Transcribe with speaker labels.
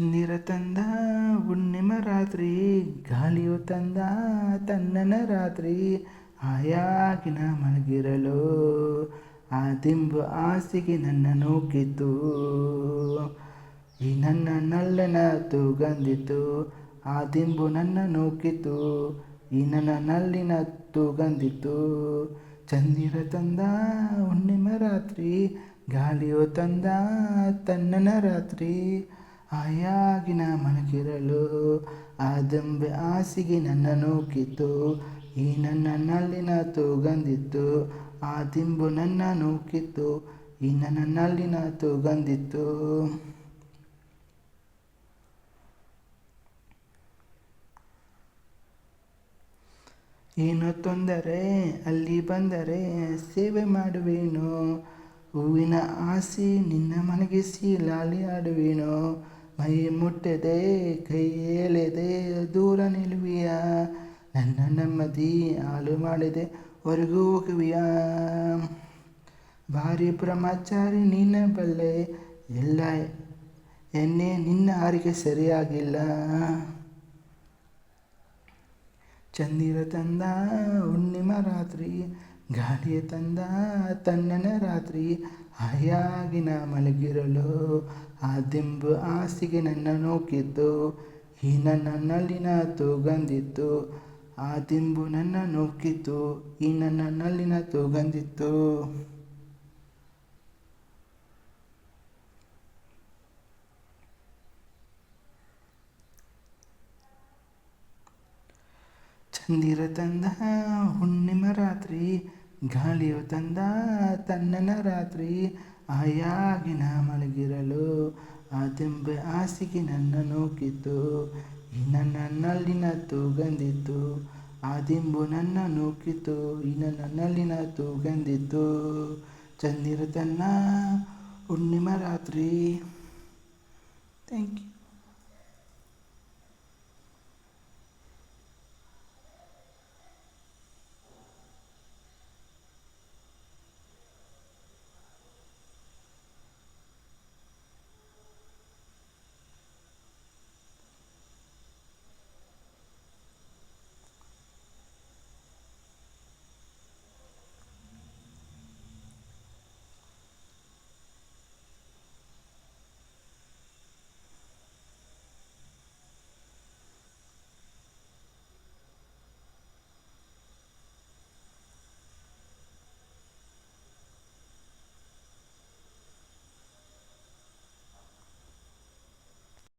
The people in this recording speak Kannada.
Speaker 1: ಚಂದಿರ ತಂದ, ಹುಣ್ಣಿಮ ರಾತ್ರಿ, ಗಾಳಿಯು ತಂದ, ತನ್ನನ ರಾತ್ರಿ ಆಯಾಗಿನ ಮಲಗಿರಲು, ಆ ದಿಂಬು ಆಸೆಗೆ ನನ್ನ ನೂಕಿತು ಈ ನನ್ನ ನಲ್ಲನ ತೂಗಂದಿತು ಆ ದಿಂಬು ನನ್ನ ನೂಕಿತು ಈ ನನ್ನ ನಲ್ಲಿನ ತೂಗಂದಿತು ಚಂದಿರ ತಂದ, ಹುಣ್ಣಿಮ ರಾತ್ರಿ, ಗಾಳಿಯು ತಂದ, ತನ್ನನ ರಾತ್ರಿ ಆಯಾಗಿನ ಮಲಗಿರಲು ಆದಂಬೆ ದಿಂಬೆ ಆಸೆಗೆ ನನ್ನ ನೂಕಿತು ಈ ನನ್ನ ನಲ್ಲಿನ ತೂಗಂದಿತ್ತು, ಆ ದಿಂಬು ನನ್ನ ನೂಕಿತ್ತು. ಈ ನನ್ನ ನಲ್ಲಿನ ತೂಗಂದಿತ್ತು. ಏನು ತೊಂದರೆ, ಅಲ್ಲಿ ಬಂದರೆ ಸೇವೆ ಮಾಡುವೇನು. ಹೂವಿನ ಆಸೆ ನಿನ್ನ ಮನಗಿಸಿ ಲಾಲಿ ಆಡುವೇನು ಮೈ ಮುಟ್ಟದೆ ಕೈ ಏಳೆದೆ ದೂರ ನಿಲ್ಲುವಿಯ. ನನ್ನ ನೆಮ್ಮದಿ ಹಾಳು ಮಾಡಿದೆ, ಹೊರಗೂ ಹೋಗುವಿಯ. ಭಾರಿ ಬ್ರಹ್ಮಚಾರಿ ನಿನ್ನ ಬಲ್ಲೆ, ಎಲ್ಲ ಎನ್ನೆ ನಿನ್ನ ಆರಿಗೆ ಸರಿಯಾಗಿಲ್ಲ. ಚಂದಿರ ತಂದ ಹುಣ್ಣಿಮ ರಾತ್ರಿ ಗಾಳಿಯ ತಂದ ತನ್ನನ ರಾತ್ರಿ ಹಾಯಾಗಿನ ಮಲಗಿರಲು. ಆ ದಿಂಬು ಹಾಸಿಗೆ ನನ್ನ ನೂಕಿತ್ತು. ಈ ನನ್ನಲ್ಲಿನ ತೂಗಂದಿತ್ತು ಆ ದಿಂಬು ನನ್ನ ನೂಕಿತ್ತು. ಈ ನನ್ನಲ್ಲಿನ ತೂಗಂದಿತ್ತು ಚಂದಿರ ತಂದ ಹುಣ್ಣಿಮ ರಾತ್ರಿ ಗಾಳಿಯು ತಂದ ತನ್ನನ ರಾತ್ರಿ ಆಯಾಗಿನ ಮಲಗಿರಲು. ಆ ತೆಂಬೆ ಆಸೆಗೆ ನನ್ನ ನೂಕಿತು ಇನ್ನ ನನ್ನ ನಲ್ಲಿನ ತೂಗಂದಿತ್ತು. ಆ ದಿಂಬು ನನ್ನ ನೂಕಿತು ಈ ನನ್ನ ನಲ್ಲಿನ ತೂಗಂದಿತ್ತು. ಚಂದಿರ ತನ್ನ ಹುಣ್ಣಿಮ ರಾತ್ರಿ. Thank you